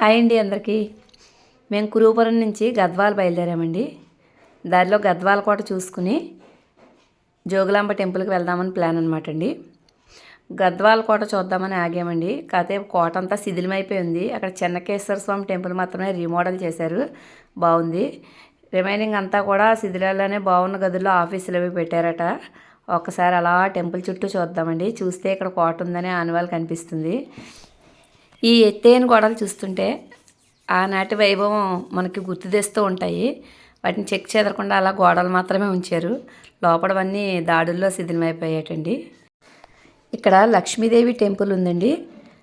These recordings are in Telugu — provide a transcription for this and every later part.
హాయ్ అండి అందరికీ. మేము కురుపురం నుంచి గద్వాల బయలుదేరామండి. దారిలో గద్వాల కోట చూసుకుని జోగులాంబ టెంపుల్కి వెళ్దామని ప్లాన్ అనమాట అండి గద్వాల కోట చూద్దామని ఆగామండి. కాకపోతే కోట అంతా శిథిలమైపోయింది అక్కడ చెన్నకేశ్వర స్వామి టెంపుల్ మాత్రమే రీమోడల్ చేశారు. బాగుంది. రిమైనింగ్ అంతా కూడా శిథిలాల్లోనే బాగున్న గదుల్లో ఆఫీసులు అవి పెట్టారట. ఒక్కసారి అలా టెంపుల్ చుట్టూ చూద్దామండి. చూస్తే ఇక్కడ కోట ఉందనే ఆనవాళ్ళు కనిపిస్తుంది. ఈ ఎత్తైన గోడలు చూస్తుంటే ఆనాటి వైభవం మనకి గుర్తు తెస్తూ ఉంటాయి. వాటిని చెక్ చెదరకుండా అలా గోడలు మాత్రమే ఉంచారు. లోపలవన్నీ దాడుల్లో శిథిలమైపోయాటండి ఇక్కడ లక్ష్మీదేవి టెంపుల్ ఉందండి.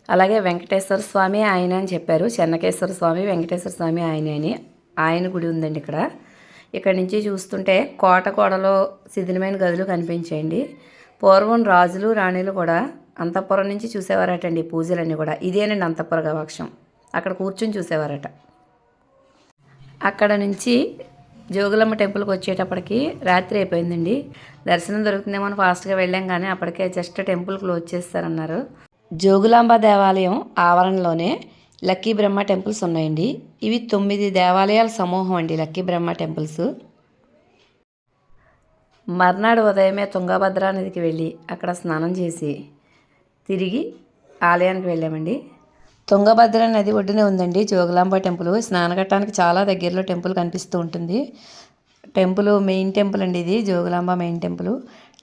అలాగే వెంకటేశ్వర స్వామి ఆయన అని చెప్పారు. చెన్నకేశ్వర స్వామి వెంకటేశ్వర స్వామి ఆయన అని ఆయన గుడి ఉందండి ఇక్కడ. ఇక్కడ నుంచి చూస్తుంటే కోట కోడలో శిథిలమైన గదులు కనిపించాయండి. పూర్వం రాజులు రాణిలు కూడా అంతఃపురం నుంచి చూసేవారటండి ఈ పూజలన్నీ కూడా. ఇదేనండి అంతఃపుర గవాక్షం అక్కడ కూర్చొని చూసేవారట. అక్కడ నుంచి జోగులమ్మ టెంపుల్కి వచ్చేటప్పటికి రాత్రి అయిపోయిందండి. దర్శనం దొరుకుతుందేమో అని ఫాస్ట్గా వెళ్ళాం కానీ అప్పటికే జస్ట్ టెంపుల్ క్లోజ్ చేస్తారన్నారు. జోగులాంబ దేవాలయం ఆవరణలోనే లక్కీ బ్రహ్మ టెంపుల్స్ ఉన్నాయండి. ఇవి తొమ్మిది దేవాలయాల సమూహం అండి లక్కీ బ్రహ్మ టెంపుల్స్. మర్నాడు ఉదయమే తుంగభద్ర నదికి వెళ్ళి అక్కడ స్నానం చేసి తిరిగి ఆలయానికి వెళ్ళామండి. తుంగభద్ర నది ఒడ్డునే ఉందండి. జోగులాంబ టెంపుల్. స్నానఘట్టానికి చాలా దగ్గరలో టెంపుల్ కనిపిస్తూ ఉంటుంది. టెంపుల్ మెయిన్ టెంపుల్ అండి ఇది జోగులాంబ మెయిన్ టెంపుల్.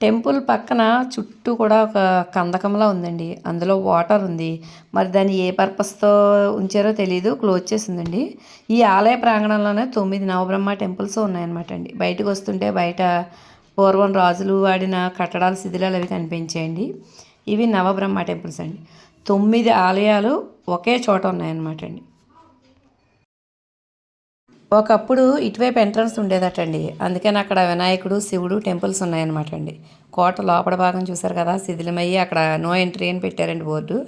టెంపుల్ పక్కన చుట్టూ కూడా ఒక కందకంలా ఉందండి. అందులో వాటర్ ఉంది. మరి దాన్ని ఏ పర్పస్తో ఉంచారో తెలియదు క్లోజ్ చేసిందండి. ఈ ఆలయ ప్రాంగణంలోనే తొమ్మిది నవబ్రహ్మ టెంపుల్స్ ఉన్నాయన్నమాట అండి. బయటకు వస్తుంటే బయట పూర్వం రాజులు వాడిన కట్టడాల శిథిలాలు అవి కనిపించాయండి. ఇవి నవబ్రహ్మ టెంపుల్స్ అండి. తొమ్మిది ఆలయాలు ఒకే చోట ఉన్నాయన్నమాట అండి. ఒకప్పుడు ఇటువైపు ఎంట్రన్స్ ఉండేదటండి. అందుకని అక్కడ వినాయకుడు శివుడు టెంపుల్స్ ఉన్నాయన్నమాట అండి. కోట లోపల భాగం చూసారు కదా శిథిలమయ్యి అక్కడ నో ఎంట్రీ అని పెట్టారండి బోర్డు.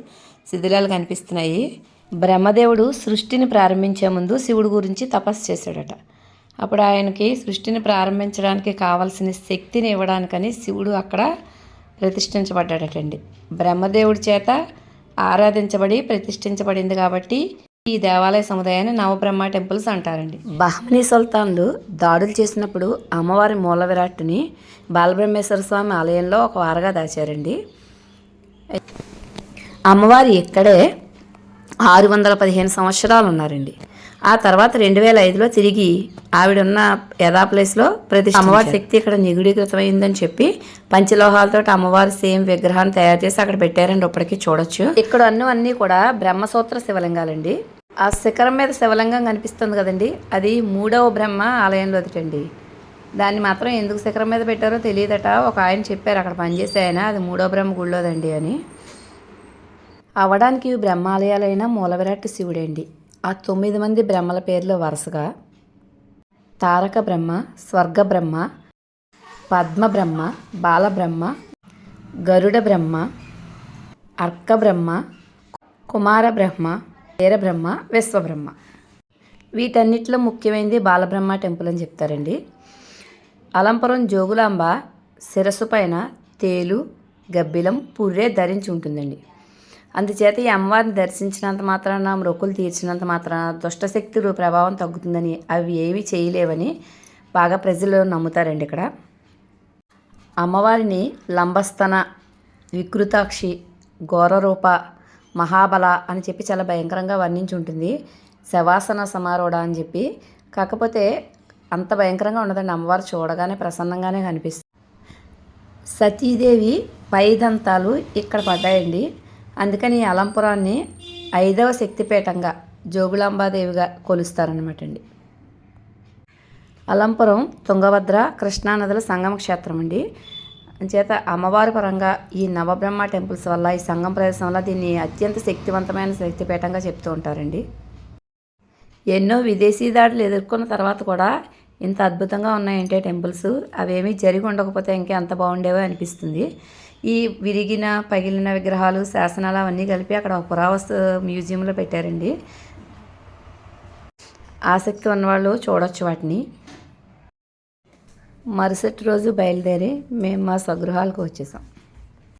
శిథిలాలు కనిపిస్తున్నాయి. బ్రహ్మదేవుడు సృష్టిని ప్రారంభించే ముందు శివుడు గురించి తపస్సు చేశాడట. అప్పుడు ఆయనకి సృష్టిని ప్రారంభించడానికి కావలసిన శక్తిని ఇవ్వడానికని శివుడు అక్కడ ప్రతిష్ఠించబడ్డాడటండి. బ్రహ్మదేవుడి చేత ఆరాధించబడి ప్రతిష్ఠించబడింది కాబట్టి ఈ దేవాలయ సముదాయాన్ని నవబ్రహ్మ టెంపుల్స్ అంటారండి. బహ్మనీ సుల్తాన్లు దాడులు చేసినప్పుడు అమ్మవారి మూల విరాట్ని బాలబ్రహ్మేశ్వర స్వామి ఆలయంలో ఒక వారగా దాచారండి. అమ్మవారి ఇక్కడే ఆరు వందల పదిహేను సంవత్సరాలు ఉన్నారండి. ఆ తర్వాత రెండు వేల ఐదులో తిరిగి ఆవిడున్న యథా ప్లేస్లో ప్రతి అమ్మవారి శక్తి ఇక్కడ నిగుడీకృతమైందని చెప్పి పంచలోహాలతో అమ్మవారి సేమ్ విగ్రహాన్ని తయారు చేసి అక్కడ పెట్టారండి. ఇప్పటికీ చూడొచ్చు. ఇక్కడ అన్నీ కూడా బ్రహ్మసూత్ర శివలింగాలండి ఆ శిఖరం మీద శివలింగం కనిపిస్తుంది కదండి. అది మూడవ బ్రహ్మ ఆలయంలోదిటండి దాన్ని మాత్రం ఎందుకు శిఖరం మీద పెట్టారో తెలియదట. ఒక ఆయన చెప్పారు అక్కడ పనిచేసే ఆయన అది మూడవ బ్రహ్మ గుళ్ళోదండి అని. అవడానికి బ్రహ్మాలయాలైన మూలవిరాట్ శివుడండి. ఆ తొమ్మిది మంది బ్రహ్మల పేర్లు వరుసగా. తారక బ్రహ్మ స్వర్గ బ్రహ్మ పద్మ బ్రహ్మ బాలబ్రహ్మ గరుడ బ్రహ్మ అర్క బ్రహ్మ కుమార బ్రహ్మ వీరబ్రహ్మ విశ్వబ్రహ్మ వీటన్నిటిలో ముఖ్యమైనది బాలబ్రహ్మ టెంపుల్ అని చెప్తారండి. అలంపురం జోగులాంబ శిరస్సు పైన తేలు గబ్బిలం పుర్రే ధరించి ఉంటుందండి. అందుచేత ఈ అమ్మవారిని దర్శించినంత మాత్రాన మొక్కులు తీర్చినంత మాత్రాన దుష్టశక్తులు ప్రభావం తగ్గుతుందని అవి ఏవి చేయలేవని బాగా ప్రజలు నమ్ముతారండి ఇక్కడ. అమ్మవారిని లంబస్తన వికృతాక్షి ఘోరరూప మహాబల అని చెప్పి చాలా భయంకరంగా వర్ణించి ఉంటుంది. శవాసన సమారోడ అని చెప్పి. కాకపోతే అంత భయంకరంగా ఉండదండి అమ్మవారు చూడగానే ప్రసన్నంగానే కనిపిస్తుంది. సతీదేవి పైదంతాలు ఇక్కడ పడ్డాయండి. అందుకని ఈ అలంపురాన్ని ఐదవ శక్తిపీఠంగా జోగులాంబాదేవిగా కొలుస్తారనమాట అండి అలంపురం తుంగభద్ర కృష్ణానదుల సంగమ క్షేత్రం అండి చేత అమ్మవారి పరంగా ఈ నవబ్రహ్మ టెంపుల్స్ వల్ల ఈ సంగం ప్రదేశం వల్ల దీన్ని అత్యంత శక్తివంతమైన శక్తిపీఠంగా చెప్తూ ఉంటారండి. ఎన్నో విదేశీ దాడులు ఎదుర్కొన్న తర్వాత కూడా ఇంత అద్భుతంగా ఉన్నాయంటే టెంపుల్స్. అవేమీ జరిగి ఉండకపోతే ఇంకా ఎంత బాగుండేవో అనిపిస్తుంది. ఈ విరిగిన పగిలిన విగ్రహాలు శాసనాలు అవన్నీ కలిపి అక్కడ పురావస్తు మ్యూజియంలో పెట్టారండి. ఆసక్తి ఉన్నవాళ్ళు చూడొచ్చు వాటిని. మరుసటి రోజు బయలుదేరి మేము మా స్వగృహాలకు వచ్చేసాం.